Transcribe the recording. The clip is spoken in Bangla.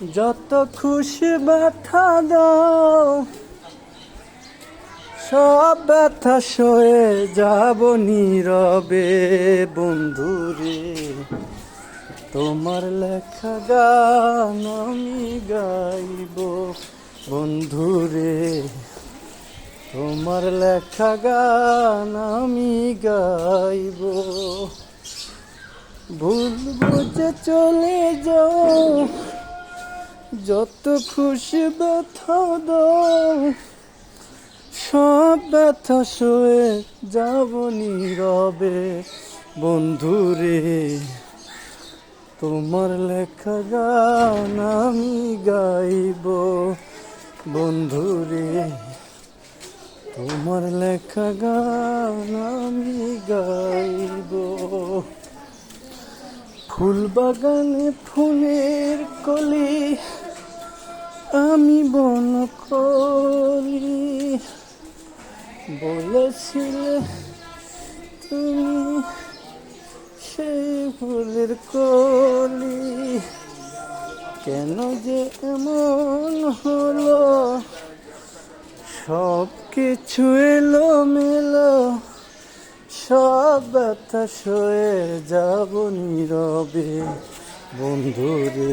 যত খুশি ব্যথা দাও, সব ব্যথা সয়ে যাব নীরবে। বন্ধুরে তোমার লেখা গান আমি গাইব। বন্ধুরে তোমার লেখা গান আমি গাইব। ভুলবো যে চলে যাও যত খুশি ব্যথা দাও, সব ব্যথা সয়ে যাব নীরবে। বন্ধুরে তোমার লেখা গান আমি গাইব। বন্ধুরে তোমার লেখা গান আমি গাইব। ফুল বাগানে ফুলের কলি আমি বন কলি বলেছিলে তুমি সেই ফুলের কলি। কেন যে এমন হলো? সব কিছু এলো মেলো সব ব্যথা সয়ে যাব নীরবে। বন্ধুরে